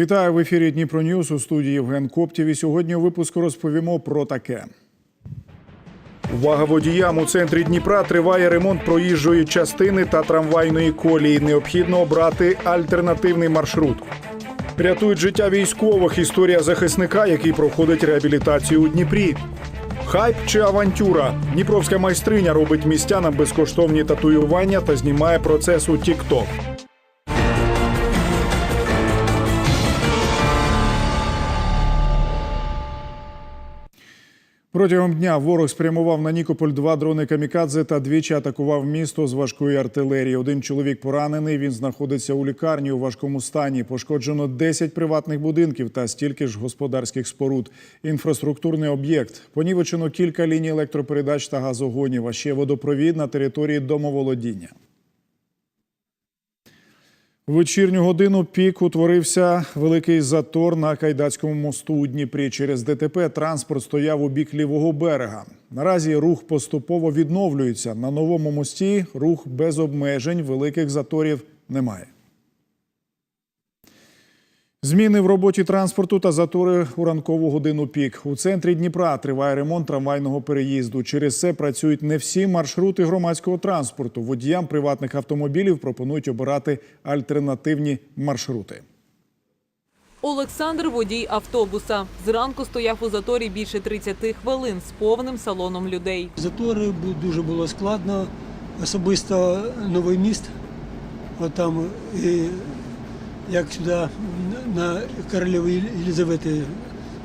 Вітаю в ефірі Дніпро Ньюс у студії Євген Коптів. І сьогодні у випуску розповімо про таке. Увага водіям у центрі Дніпра триває ремонт проїжджої частини та трамвайної колії. Необхідно обрати альтернативний маршрут. Рятують життя військових. Історія захисника, який проходить реабілітацію у Дніпрі. Хайп чи авантюра? Дніпровська майстриня робить містянам безкоштовні татуювання та знімає процес у TikTok. Протягом дня ворог спрямував на Нікополь два дрони камікадзе та двічі атакував місто з важкої артилерії. Один чоловік поранений. Він знаходиться у лікарні у важкому стані. Пошкоджено 10 приватних будинків та стільки ж господарських споруд. Інфраструктурний об'єкт. Понівечено кілька ліній електропередач та газогонів, а ще водопровід на території домоволодіння. Вечірню годину пік утворився великий затор на Кайдацькому мосту у Дніпрі. Через ДТП транспорт стояв у бік лівого берега. Наразі рух поступово відновлюється. На новому мості рух без обмежень, великих заторів немає. Зміни в роботі транспорту та затори у ранкову годину пік. У центрі Дніпра триває ремонт трамвайного переїзду. Через це працюють не всі маршрути громадського транспорту. Водіям приватних автомобілів пропонують обирати альтернативні маршрути. Олександр водій автобуса. Зранку стояв у заторі більше 30 хвилин з повним салоном людей. Затори дуже було складно, особисто новий міст. От там і як сюди на Королевої Єлизавети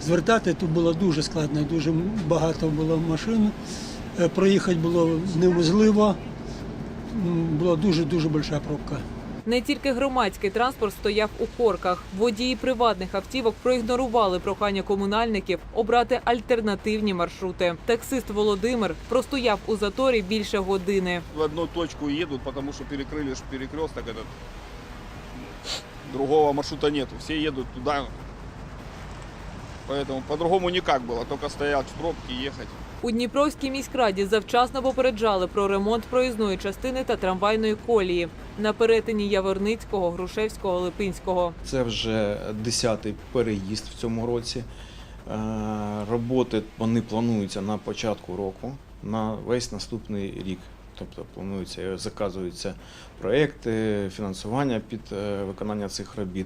звертати, то було дуже складно, дуже багато було машин. Е, Проїхати було неможливо. Була дуже-дуже велика пробка. Не тільки громадський транспорт стояв у корках. Водії приватних автівок проігнорували прохання комунальників обрати альтернативні маршрути. Таксист Володимир простояв у заторі більше години. в одну точку едут, потому что перекрыли ж перекресток этот. Другого маршрута нету. Все едут туда. Поэтому по-другому никак было. Только стоять в пробке и ехать. У Дніпровській міськраді завчасно попереджали про ремонт проїзної частини та трамвайної колії на перетині Яворницького, Грушевського, Липинського. Це вже 10-й переїзд в цьому році. Е, Роботи вони плануються на початку року, на весь наступний рік. Тобто плануються, заказуються проекти, фінансування під е, виконання цих робіт.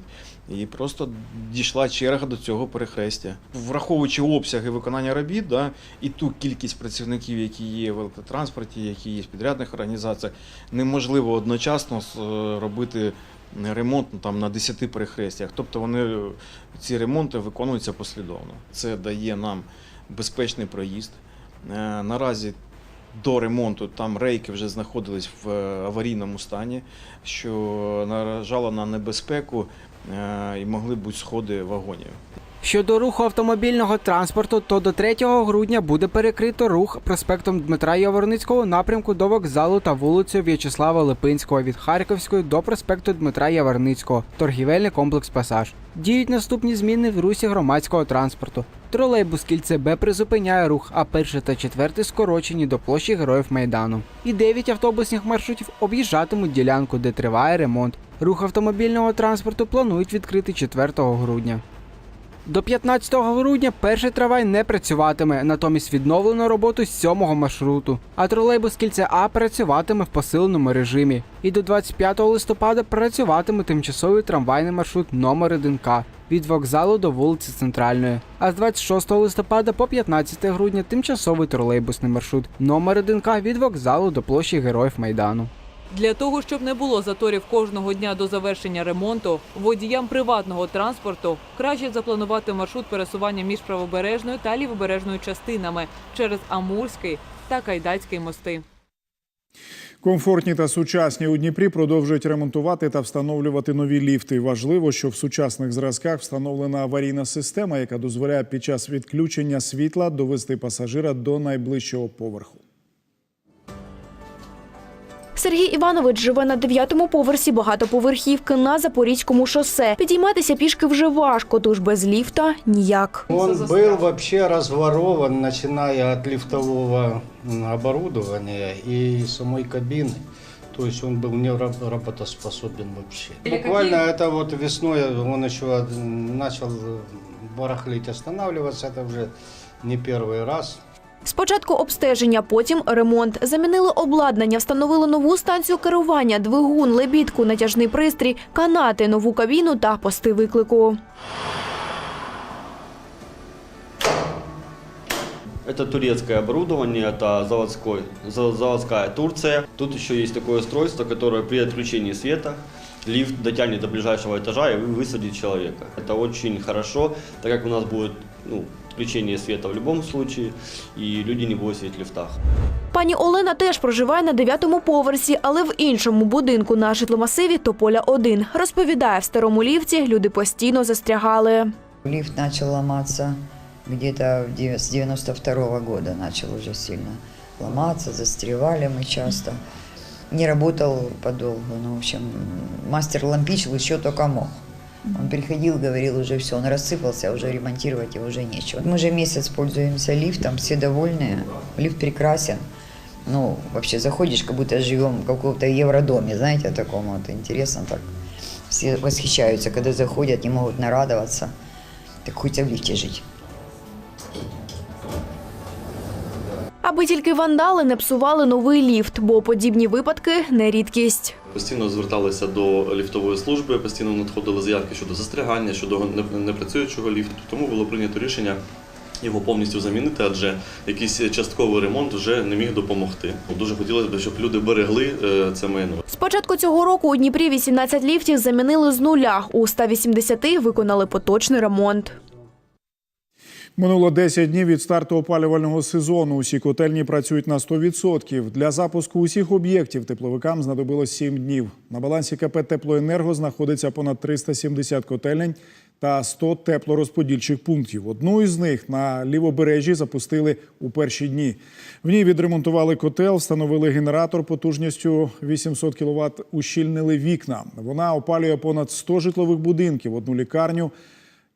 І просто дійшла черга до цього перехрестя. Враховуючи обсяги виконання робіт, да, і ту кількість працівників, які є в електротранспорті, які є в підрядних організаціях, неможливо одночасно е, робити ремонт ну, там, на 10 перехрестях. Тобто вони, ці ремонти виконуються послідовно. Це дає нам безпечний проїзд. Е, Наразі до ремонту там рейки вже знаходились в е, аварійному стані, що наражало на небезпеку е, і могли бути сходи вагонів. Щодо руху автомобільного транспорту, то до 3 грудня буде перекрито рух проспектом Дмитра Яворницького напрямку до вокзалу та вулицею В'ячеслава Липинського від Харківської до проспекту Дмитра Яворницького, торгівельний комплекс Пасаж. Діють наступні зміни в русі громадського транспорту. Тролейбус кільце Б призупиняє рух, а перший та четвертий скорочені до площі Героїв Майдану. І 9 автобусних маршрутів об'їжджатимуть ділянку, де триває ремонт. Рух автомобільного транспорту планують відкрити 4 грудня. До 15 грудня перший трамвай не працюватиме, натомість відновлено роботу з сьомого маршруту. А тролейбус кільця А працюватиме в посиленому режимі. І до 25 листопада працюватиме тимчасовий трамвайний маршрут номер 1К від вокзалу до вулиці Центральної. А з 26 листопада по 15 грудня тимчасовий тролейбусний маршрут номер 1К від вокзалу до площі Героїв Майдану. Для того, щоб не було заторів кожного дня до завершення ремонту, водіям приватного транспорту краще запланувати маршрут пересування між правобережною та лівобережною частинами через Амурський та Кайдацький мости. Комфортні та сучасні у Дніпрі продовжують ремонтувати та встановлювати нові ліфти. Важливо, що в сучасних зразках встановлена аварійна система, яка дозволяє під час відключення світла довести пасажира до найближчого поверху. Сергій Іванович живе на дев'ятому поверсі багатоповерхівки на Запорізькому шосе. Підійматися пішки вже важко, тож без ліфта ніяк. Он был вообще разворован, начиная от лифтового м, оборудования и самой кабины. то есть он был не раб- работоспособен вообще. Буквально это вот весной он еще м, начал э, барахлить, останавливаться, это уже не первый раз. Спочатку обстеження, потім ремонт. Замінили обладнання, встановили нову станцію керування, двигун, лебідку, натяжний пристрій, канати, нову кабіну та пости виклику. Это турецкое оборудование, это заводской, за- заводская Турция. Тут еще есть такое устройство, которое при отключении света лифт дотянет до ближайшего этажа и вы- высадит человека. Это очень хорошо, так как у нас будет ну, включение света в любом случае, и люди не будут сидеть в лифтах. Пані Олена теж проживає на дев'ятому поверсі, але в іншому будинку на житломасиві Тополя 1. Розповідає, в старому ліфті люди постійно застрягали. Лифт начал ломаться где-то в де- с 92 года, начал сильно ломаться, застревали мы часто. Не работал подолгу, ну, в общем, мастер лампичил еще только мог. Он приходил, говорил, уже все, он рассыпался, уже ремонтировать его уже нечего. Мы же месяц пользуемся лифтом, все довольны, лифт прекрасен. Ну, вообще заходишь, как будто живем в каком-то евродоме, знаете, таком вот интересно так. Все восхищаются, когда заходят, не могут нарадоваться. Так хочется в лифте жить. Аби тільки вандали не псували новий ліфт, бо подібні випадки не рідкість. Постійно зверталися до ліфтової служби, постійно надходили заявки щодо застрягання, щодо непрацюючого ліфту. Тому було прийнято рішення його повністю замінити, адже якийсь частковий ремонт вже не міг допомогти. Дуже хотілося б, щоб люди берегли е, це майно. З початку цього року у Дніпрі 18 ліфтів замінили з нуля. У 180 виконали поточний ремонт. Минуло 10 днів від старту опалювального сезону. Усі котельні працюють на 100%. Для запуску усіх об'єктів тепловикам знадобилось 7 днів. На балансі КП «Теплоенерго» знаходиться понад 370 котельень та 100 теплорозподільчих пунктів. Одну із них на лівобережжі запустили у перші дні. В ній відремонтували котел, встановили генератор потужністю 800 кВт, ущільнили вікна. Вона опалює понад 100 житлових будинків, одну лікарню,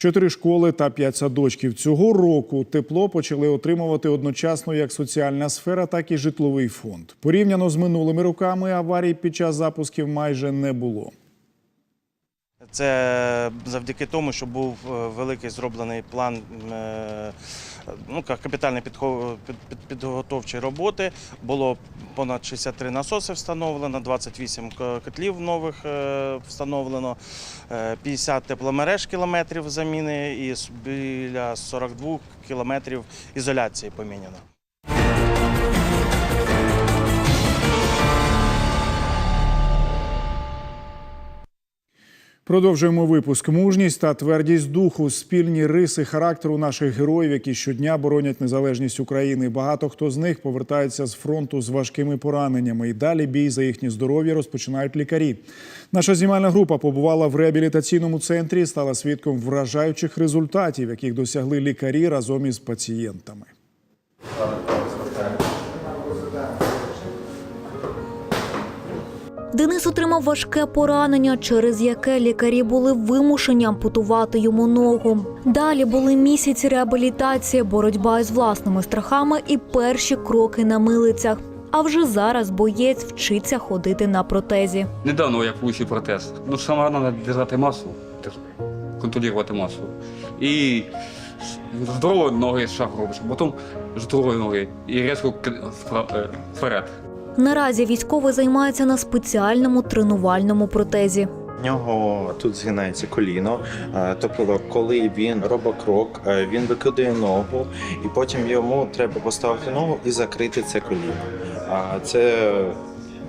Чотири школи та п'ять садочків цього року тепло почали отримувати одночасно як соціальна сфера, так і житловий фонд. Порівняно з минулими роками аварій під час запусків майже не було. Це завдяки тому, що був е, великий зроблений план е, ну, капітальні під- під- підготовчі роботи. Було понад 63 насоси встановлено, 28 к- котлів нових е, встановлено, е, 50 тепломереж кілометрів заміни і біля 42 кілометрів ізоляції поміняно. Продовжуємо випуск. Мужність та твердість духу спільні риси характеру наших героїв, які щодня боронять незалежність України. Багато хто з них повертається з фронту з важкими пораненнями. І далі бій за їхнє здоров'я розпочинають лікарі. Наша знімальна група побувала в реабілітаційному центрі і стала свідком вражаючих результатів, яких досягли лікарі разом із пацієнтами. Денис отримав важке поранення, через яке лікарі були вимушені ампутувати йому ногу. Далі були місяці реабілітації, боротьба із власними страхами і перші кроки на милицях. А вже зараз боєць вчиться ходити на протезі. Недавно я получив протез. Ну, саме треба держати масу, контролювати масу. І здорової ноги шаг робиш, потім з здорової ноги і різко е, вперед. Наразі військовий займається на спеціальному тренувальному протезі. В нього тут згинається коліно. е, Тобто, коли він робить крок, е, він викидає ногу, і потім йому треба поставити ногу і закрити це коліно. Це,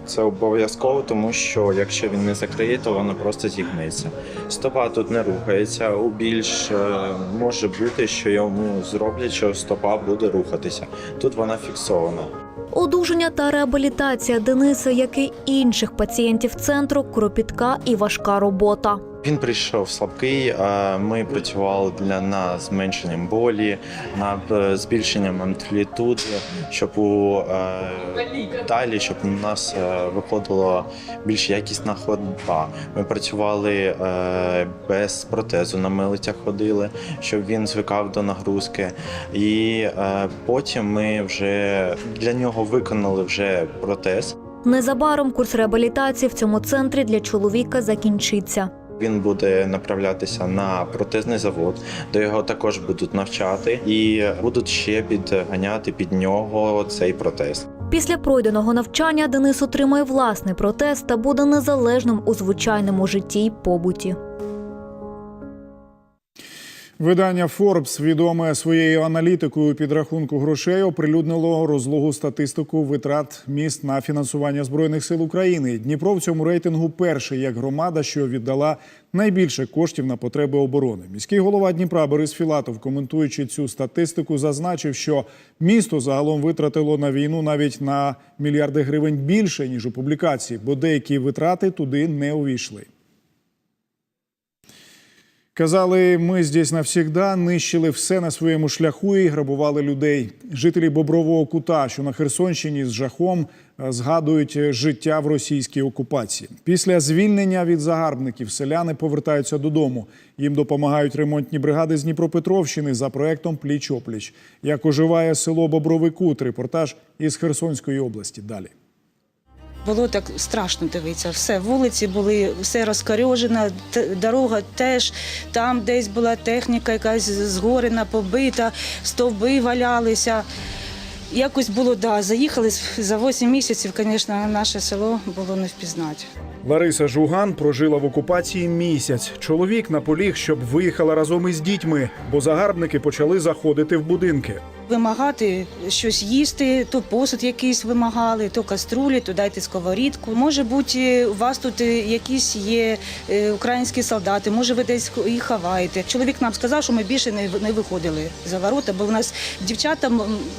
це обов'язково, тому що якщо він не закриє, то воно просто зігнеться. Стопа тут не рухається. У більш е, може бути, що йому зроблять, що стопа буде рухатися. Тут вона фіксована. Одужання та реабілітація Дениса, як і інших пацієнтів центру, кропітка і важка робота. Він прийшов слабкий. Ми працювали для нас зменшенням болі, над е, збільшенням амплітуди, щоб у е, далі, щоб у нас е, виходила більш якісна ходьба. Ми працювали без протезу, на милицях ходили, щоб він звикав до нагрузки. І потім ми вже для нього виконали вже протез. Незабаром курс реабілітації в цьому центрі для чоловіка закінчиться. Він буде направлятися на протезний завод, де його також будуть навчати, і будуть ще підганяти під нього цей протез. Після пройденого навчання Денис отримає власний протез та буде незалежним у звичайному житті й побуті. Видання Forbes, відоме своєю аналітикою підрахунку грошей, оприлюднило розлогу статистику витрат міст на фінансування збройних сил України. Дніпро в цьому рейтингу перший як громада, що віддала найбільше коштів на потреби оборони. Міський голова Дніпра Борис Філатов, коментуючи цю статистику, зазначив, що місто загалом витратило на війну навіть на мільярди гривень більше ніж у публікації, бо деякі витрати туди не увійшли. Казали, ми здесь навсігда нищили все на своєму шляху і грабували людей. Жителі Бобрового кута, що на Херсонщині з жахом е, згадують життя в російській окупації. Після звільнення від загарбників селяни повертаються додому. Їм допомагають ремонтні бригади з Дніпропетровщини за проектом Пліч опліч. Як оживає село Бобровий Кут. Репортаж із Херсонської області. Далі. Було так страшно дивитися. Все, вулиці були, все розкорьожено, дорога теж. Там десь була техніка якась згорена, побита, стовби валялися. Якось було, да, заїхали за 8 місяців, звісно, наше село було не впізнати. Лариса Жуган прожила в окупації місяць. Чоловік наполіг, щоб виїхала разом із дітьми, бо загарбники почали заходити в будинки. Вимагати щось їсти, то посуд якийсь вимагали, то каструлі, то дайте сковорідку. Може бути, у вас тут е, якісь є е, українські солдати, може ви десь їх ховаєте. Чоловік нам сказав, що ми більше не, не виходили за ворота, бо в нас дівчата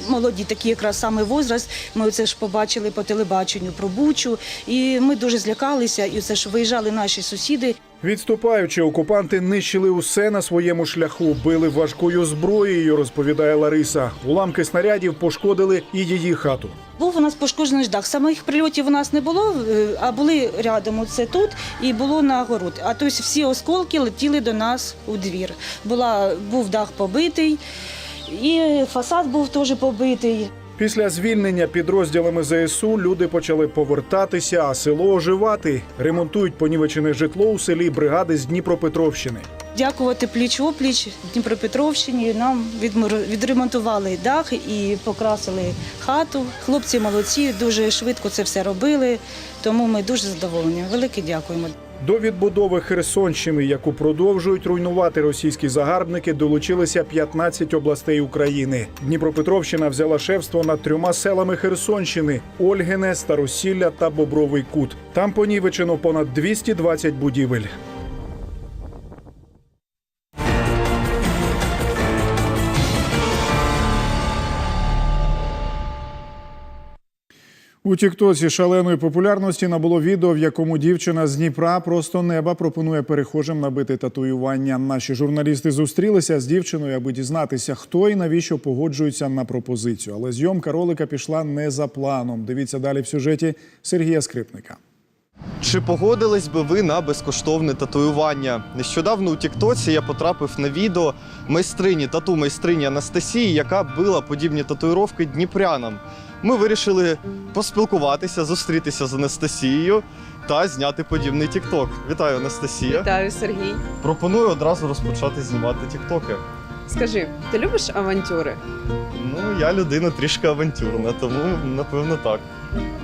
молоді, такі якраз саме возраст. Ми це ж побачили по телебаченню про Бучу, і ми дуже злякалися. І це ж виїжджали наші сусіди. Відступаючи, окупанти нищили усе на своєму шляху, били важкою зброєю, розповідає Лариса. Уламки снарядів пошкодили і її хату. Був у нас пошкоджений дах. Самих прильотів у нас не було, е, а були рядом. Оце тут і було на город. А тобто всі осколки летіли до нас у двір. Була був дах побитий, і фасад був теж побитий. Після звільнення підрозділами ЗСУ люди почали повертатися, а село оживати. Ремонтують понівечене житло у селі бригади з Дніпропетровщини. Дякувати пліч опліч Дніпропетровщині. Нам відремонтували дах і покрасили хату. Хлопці молодці, дуже швидко це все робили. Тому ми дуже задоволені. Велике дякуємо. До відбудови Херсонщини, яку продовжують руйнувати російські загарбники, долучилися 15 областей України. Дніпропетровщина взяла шефство над трьома селами Херсонщини: Ольгине, Старосілля та Бобровий Кут. Там понівечено понад 220 будівель. У Тіктоці шаленої популярності набуло відео, в якому дівчина з Дніпра просто неба пропонує перехожим набити татуювання. Наші журналісти зустрілися з дівчиною, аби дізнатися, хто і навіщо погоджується на пропозицію. Але зйомка ролика пішла не за планом. Дивіться далі в сюжеті Сергія Скрипника. Чи погодились би ви на безкоштовне татуювання? Нещодавно у Тіктоці я потрапив на відео майстрині тату майстрині Анастасії, яка била подібні татуїровки дніпрянам. Ми вирішили поспілкуватися, зустрітися з Анастасією та зняти подібний Тікток. Вітаю, Анастасія. Вітаю, Сергій. Пропоную одразу розпочати знімати Тіктоки. Скажи, ти любиш авантюри? Ну, я людина трішки авантюрна, тому напевно так.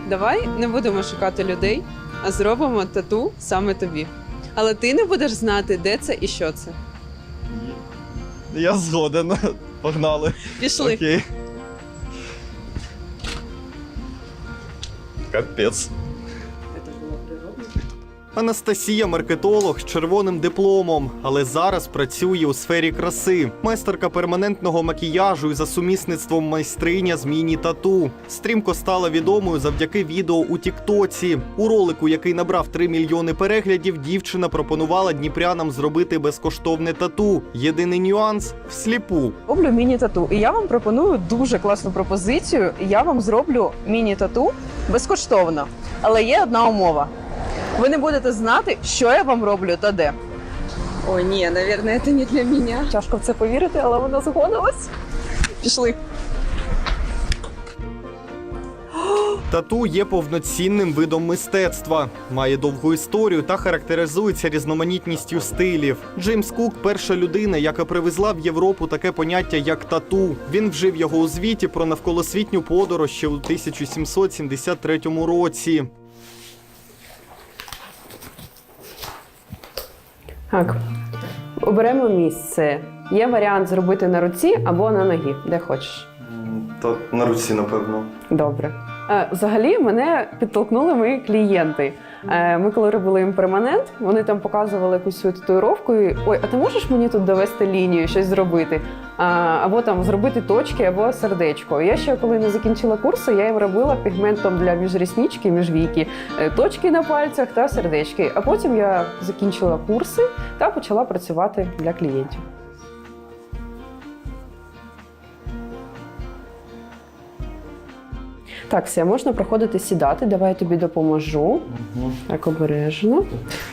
Давай не будемо шукати людей, а зробимо тату саме тобі. Але ти не будеш знати, де це і що це. Я згоден. Погнали. Пішли. Окей. Капець. Анастасія маркетолог з червоним дипломом, але зараз працює у сфері краси. Майстерка перманентного макіяжу і за сумісництвом майстриня з міні-тату. Стрімко стала відомою завдяки відео у Тіктоці. У ролику, який набрав 3 мільйони переглядів, дівчина пропонувала дніпрянам зробити безкоштовне тату. Єдиний нюанс всліпу. Роблю міні-тату. І я вам пропоную дуже класну пропозицію. Я вам зроблю міні-тату безкоштовно. Але є одна умова. Ви не будете знати, що я вам роблю та де. О, ні, наверное, це не для мене. Тяжко в це повірити, але вона згодилась. Пішли. Тату є повноцінним видом мистецтва, має довгу історію та характеризується різноманітністю стилів. Джеймс Кук перша людина, яка привезла в Європу таке поняття як тату. Він вжив його у звіті про навколосвітню подорож ще у 1773 році. Так. Оберемо місце. Є варіант зробити на руці або на ногі, де хочеш. То на руці, напевно. Добре. Е, Взагалі мене підтолкнули мої клієнти. Е, Ми коли робили їм перманент, вони там показували якусь свою татуїровку. і Ой, а ти можеш мені тут довести лінію, щось зробити? Або там зробити точки, або сердечко. Я ще коли не закінчила курси, я їм робила пігментом для міжріснички, міжвійки, е, точки на пальцях та сердечки. А потім я закінчила курси та почала працювати для клієнтів. Так, все, можна проходити сідати. Давай я тобі допоможу. Так, обережно.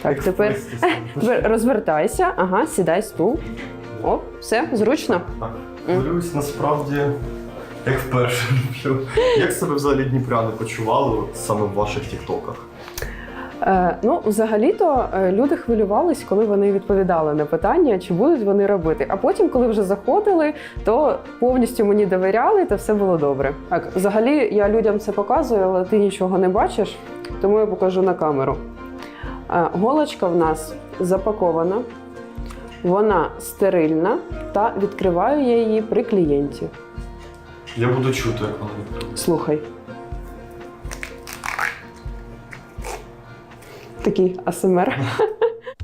Так, тепер, тепер розвертайся. Ага, сідай стул. О, все, зручно. Хвилююсь насправді як вперше. Як себе взагалі дніпряни почували от саме в ваших тіктоках? Е, ну, взагалі-то е, люди хвилювались, коли вони відповідали на питання, чи будуть вони робити. А потім, коли вже заходили, то повністю мені довіряли, та все було добре. Так, взагалі я людям це показую, але ти нічого не бачиш, тому я покажу на камеру. Е, голочка в нас запакована, вона стерильна та відкриваю я її при клієнті. Я буду чути, як вони відкривають. Слухай. Такий АСМР.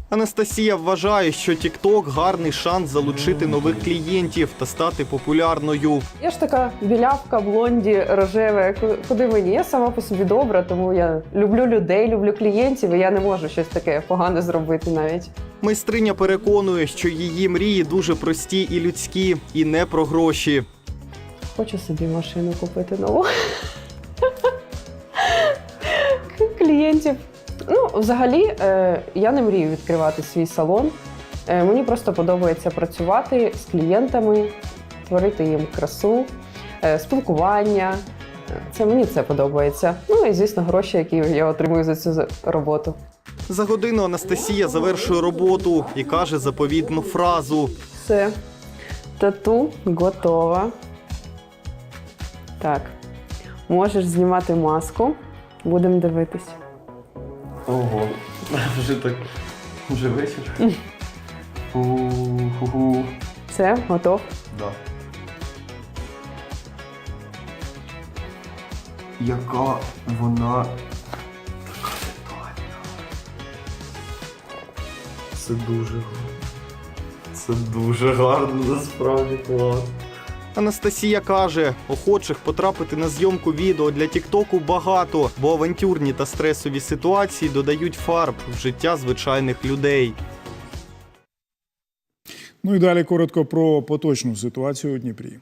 Анастасія вважає, що TikTok – гарний шанс залучити нових клієнтів та стати популярною. Я ж така білявка, блонді, рожева. Куди мені? Я сама по собі добра, тому я люблю людей, люблю клієнтів, і я не можу щось таке погане зробити навіть. Майстриня переконує, що її мрії дуже прості і людські, і не про гроші. Хочу собі машину купити нову. Клієнтів. Ну, взагалі, е, я не мрію відкривати свій салон. Е, мені просто подобається працювати з клієнтами, творити їм красу, е, спілкування. Це мені це подобається. Ну і звісно, гроші, які я отримую за цю роботу. За годину Анастасія завершує роботу і каже заповідну фразу. Все. Тату готова. Так. Можеш знімати маску. Будемо дивитись. Ого, вже так вже вечір. Фу-ху-ху. Все, готов. Да. Яка вона така детальна. Це дуже гарно. Це дуже гарно, насправді клас. Анастасія каже, охочих потрапити на зйомку відео для Тіктоку багато, бо авантюрні та стресові ситуації додають фарб в життя звичайних людей. Ну і далі коротко про поточну ситуацію у Дніпрі.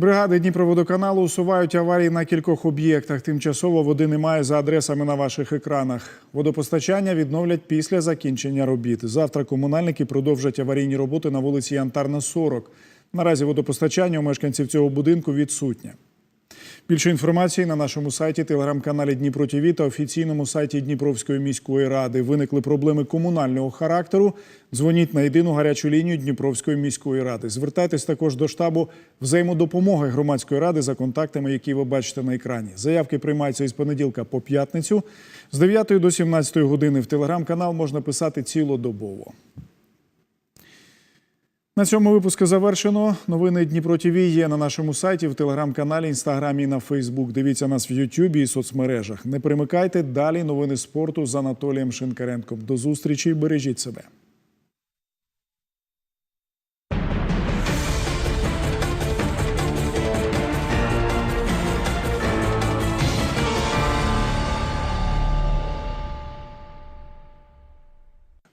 Бригади Дніпроводоканалу усувають аварії на кількох об'єктах. Тимчасово води немає за адресами на ваших екранах. Водопостачання відновлять після закінчення робіт. Завтра комунальники продовжать аварійні роботи на вулиці Янтарна, 40. Наразі водопостачання у мешканців цього будинку відсутнє. Більше інформації на нашому сайті, телеграм-каналі Дніпро ТВ та офіційному сайті Дніпровської міської ради. Виникли проблеми комунального характеру. Дзвоніть на єдину гарячу лінію Дніпровської міської ради. Звертайтесь також до штабу взаємодопомоги громадської ради за контактами, які ви бачите на екрані. Заявки приймаються із понеділка по п'ятницю. З 9 до 17 години в телеграм-канал можна писати цілодобово. На цьому випуску завершено. Новини Дніпро ТВ є на нашому сайті, в телеграм-каналі, інстаграмі і на Фейсбук. Дивіться нас в Ютубі і соцмережах. Не перемикайте далі новини спорту з Анатолієм Шинкаренком. До зустрічі бережіть себе.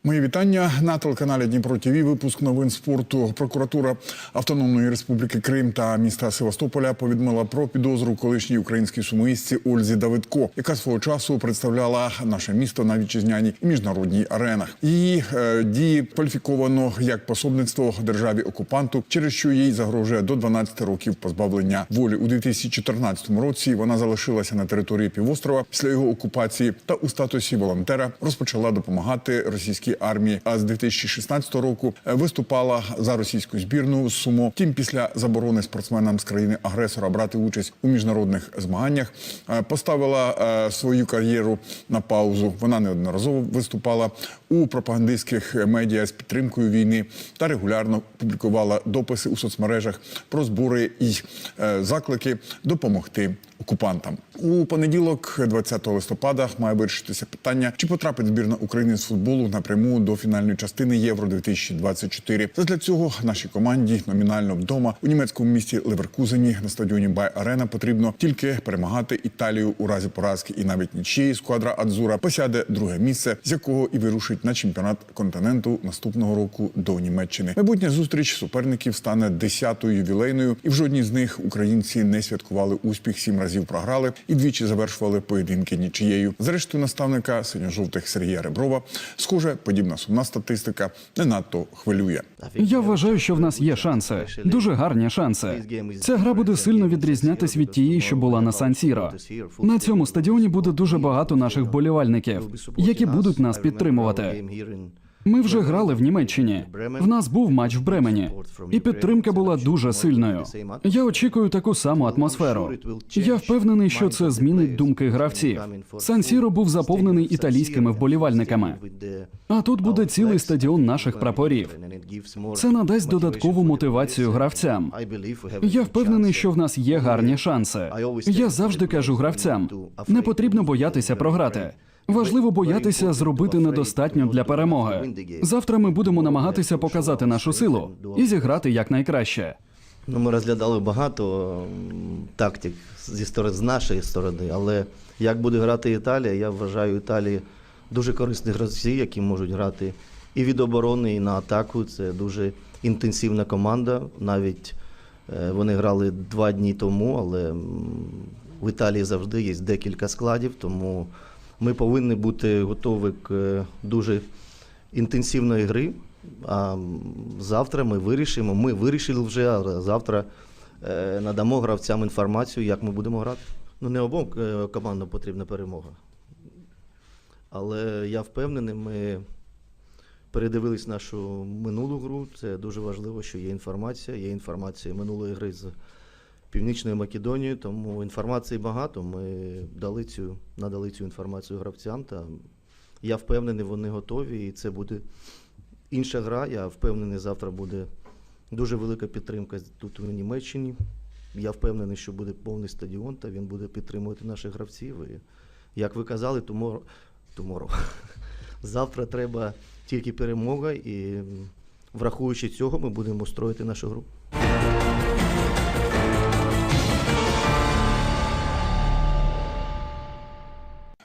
Мої вітання на телеканалі Дніпро ТВ. Випуск новин спорту. Прокуратура Автономної Республіки Крим та міста Севастополя повідомила про підозру колишній українській сумоїстці Ользі Давидко, яка свого часу представляла наше місто на вітчизняній і міжнародній аренах. Її е, дії кваліфіковано як пособництво державі окупанту, через що їй загрожує до 12 років позбавлення волі. У 2014 році вона залишилася на території півострова після його окупації та у статусі волонтера розпочала допомагати російській армії. А з 2016 року е, виступала за російську збірну з сумо. Втім, після заборони спортсменам з країни агресора брати участь у міжнародних змаганнях е, поставила е, свою кар'єру на паузу. Вона неодноразово виступала у пропагандистських медіа з підтримкою війни та регулярно публікувала дописи у соцмережах про збори і заклики допомогти окупантам. У понеділок, 20 листопада, має вирішитися питання, чи потрапить збірна України з футболу напряму до фінальної частини Євро 2024 Задля цього нашій команді номінально вдома у німецькому місті Леверкузені на стадіоні Бай Арена потрібно тільки перемагати Італію у разі поразки, і навіть нічиї сквадра Адзура посяде друге місце, з якого і вирушить на чемпіонат континенту наступного року до Німеччини. Майбутня зустріч суперників стане десятою ювілейною, і в жодній з них українці не святкували успіх. Сім разів програли і двічі завершували поєдинки нічиєю. Зрештою, наставника синьо-жовтих Сергія Реброва, схоже, подібна сумна статистика не надто хвилює. Я вважаю, що в нас є шанси, дуже гарні шанси. Ця гра буде сильно відрізнятись від тієї, що була на Сан-Сіро. На цьому стадіоні буде дуже багато наших вболівальників, які будуть нас підтримувати. Ми вже грали в Німеччині. В нас був матч в Бремені, і підтримка була дуже сильною. Я очікую таку саму атмосферу. Я впевнений, що це змінить думки гравців. Сан-Сіро був заповнений італійськими вболівальниками. А тут буде цілий стадіон наших прапорів. Це надасть додаткову мотивацію гравцям. Я впевнений, що в нас є гарні шанси. Я завжди кажу гравцям: не потрібно боятися програти. Важливо боятися зробити недостатньо для перемоги. Завтра ми будемо намагатися показати нашу силу і зіграти якнайкраще. Ну, ми розглядали багато тактик зі сторони з нашої сторони, але як буде грати Італія, я вважаю Італії дуже корисні гравці, які можуть грати і від оборони, і на атаку. Це дуже інтенсивна команда. Навіть е, вони грали два дні тому, але в Італії завжди є декілька складів, тому ми повинні бути готові к е, дуже інтенсивної гри. А завтра ми вирішимо. Ми вирішили вже, а завтра е, надамо гравцям інформацію, як ми будемо грати. Ну, не обом е, командам потрібна перемога. Але я впевнений, ми передивились нашу минулу гру. Це дуже важливо, що є інформація. Є інформація минулої гри з Північною Македонією, тому інформації багато. Ми дали цю, надали цю інформацію гравцям. Та я впевнений, вони готові, і це буде інша гра. Я впевнений, завтра буде дуже велика підтримка тут у Німеччині. Я впевнений, що буде повний стадіон, та він буде підтримувати наших гравців. І, як ви казали, tomorrow. завтра треба тільки перемога, і враховуючи цього, ми будемо строїти нашу гру.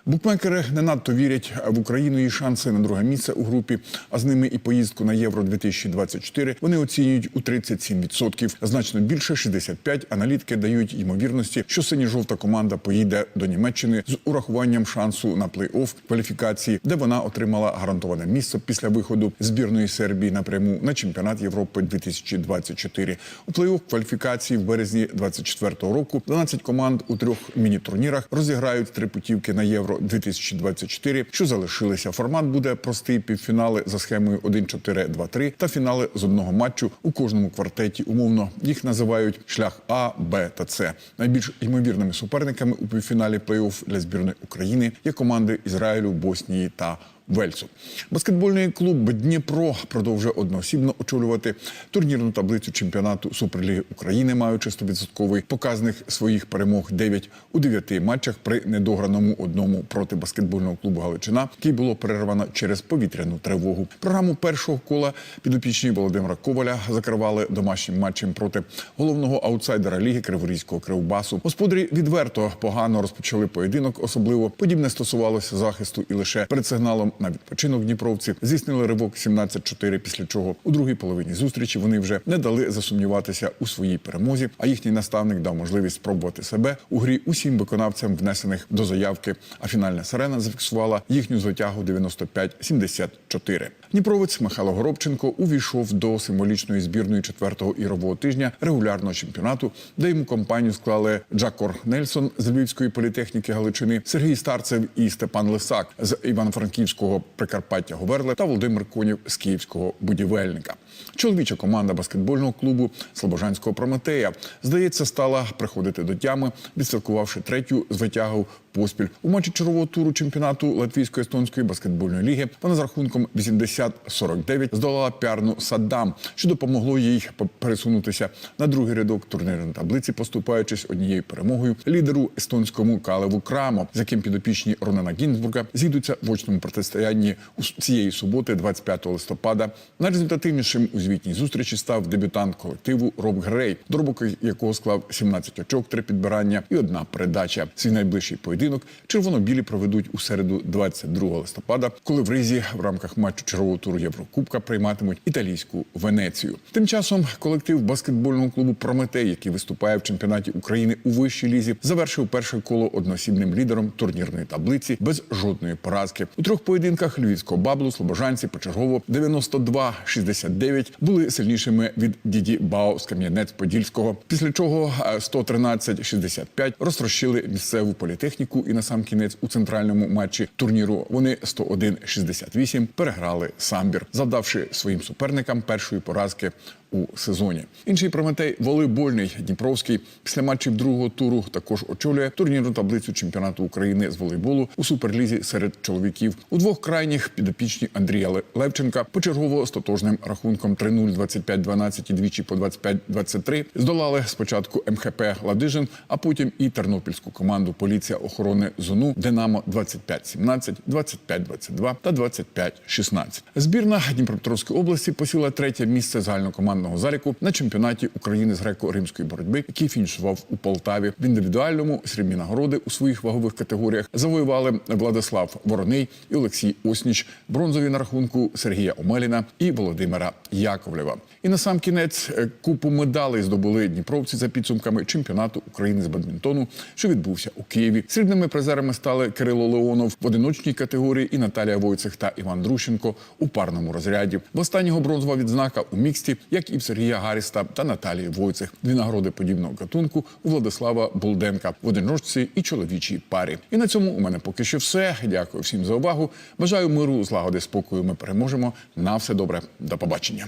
Букмекери не надто вірять в Україну і шанси на друге місце у групі, а з ними і поїздку на євро 2024 Вони оцінюють у 37%. Значно більше 65 аналітики дають ймовірності, що синьо-жовта команда поїде до Німеччини з урахуванням шансу на плей-офф кваліфікації, де вона отримала гарантоване місце після виходу збірної Сербії напряму на чемпіонат Європи 2024. У плей-офф кваліфікації в березні 2024 року 12 команд у трьох міні-турнірах розіграють три путівки на євро 2024, що залишилися. Формат буде простий півфінали за схемою 1-4-2-3 та фінали з одного матчу у кожному квартеті. Умовно їх називають шлях А, Б та С. Найбільш ймовірними суперниками у півфіналі плей-офф для збірної України є команди Ізраїлю, Боснії та Вельсу. Баскетбольний клуб Дніпро продовжує одноосібно очолювати турнірну таблицю чемпіонату Суперліги України, маючи 100% показник своїх перемог 9 у 9 матчах при недограному одному проти баскетбольного клубу Галичина, який було перервано через повітряну тривогу. Програму першого кола підопічні Володимира Коваля закривали домашнім матчем проти головного аутсайдера ліги Криворізького Кривбасу. Господарі відверто погано розпочали поєдинок. Особливо подібне стосувалося захисту, і лише перед сигналом на відпочинок дніпровці, здійснили ривок 17-4, після чого у другій половині зустрічі вони вже не дали засумніватися у своїй перемозі. А їхній наставник дав можливість спробувати себе у грі усім виконавцям, внесених до заявки. А фінальна сирена зафіксувала їхню звитягу 95-74. Дніпровець Михайло Горобченко увійшов до символічної збірної четвертого ігрового тижня регулярного чемпіонату, де йому компанію склали Джакор Нельсон з Львівської політехніки Галичини, Сергій Старцев і Степан Лисак з Івано-Франківського Прикарпаття Говерли та Володимир Конів з Київського будівельника. Чоловіча команда баскетбольного клубу Слобожанського Прометея здається стала приходити до тями, відсвяткувавши третю звитягу поспіль у матчі чергового туру чемпіонату Латвійської естонської баскетбольної ліги. Вона з рахунком 80-49 здолала піарну Саддам, що допомогло їй пересунутися на другий рядок турнірної таблиці, поступаючись однією перемогою лідеру естонському Калеву Крамо, з яким підопічні Ронена Гінзбурга зійдуться в очному протистоянні у цієї суботи, 25 листопада. Найрезультативнішим у звітній зустрічі став дебютант колективу Роб Грей, доробок якого склав 17 очок, три підбирання і одна передача. Свій найближчий поєдинок червоно-білі проведуть у середу, 22 листопада, коли в Ризі в рамках матчу чергового туру Єврокубка прийматимуть італійську Венецію. Тим часом колектив баскетбольного клубу Прометей, який виступає в чемпіонаті України у вищій лізі, завершив перше коло одноосібним лідером турнірної таблиці без жодної поразки. У трьох поєдинках львівського баблу слобожанці почергово 92-69 були сильнішими від Діді Бао з Кам'янець-Подільського. Після чого е, 113-65 розтрощили місцеву політехніку і на сам кінець у центральному матчі турніру. Вони 101-68 переграли самбір, завдавши своїм суперникам першої поразки у сезоні. Інший прометей волейбольний Дніпровський після матчів другого туру також очолює турнірну таблицю чемпіонату України з волейболу у суперлізі серед чоловіків. У двох крайніх підопічні Андрія Левченка почергово з тотожним рахунком 3-0, 25-12 і двічі по 25-23 здолали спочатку МХП Ладижин, а потім і тернопільську команду Поліція охорони зону Динамо 25-17, 25-22 та 25-16. Збірна Дніпропетровської області посіла третє місце загальнокомандного заліку на чемпіонаті України з греко-римської боротьби, який фінішував у Полтаві. В індивідуальному срібні нагороди у своїх вагових категоріях завоювали Владислав Вороний і Олексій Осніч, бронзові на рахунку Сергія Омеліна і Володимира Яковлєва. І на сам кінець е, купу медалей здобули дніпровці за підсумками чемпіонату України з бадмінтону, що відбувся у Києві. Срібними призерами стали Кирило Леонов в одиночній категорії і Наталія Войцех та Іван Друщенко у парному розряді. В останнього бронзова відзнака у міксті, як і в Сергія Гаріста та Наталії Войцех. Дві нагороди подібного катунку у Владислава Булденка в одиночці і чоловічій парі. І на цьому у мене поки що все. Дякую всім за увагу. Бажаю миру, злагоди, спокою. Ми переможемо. На все добре. До побачення.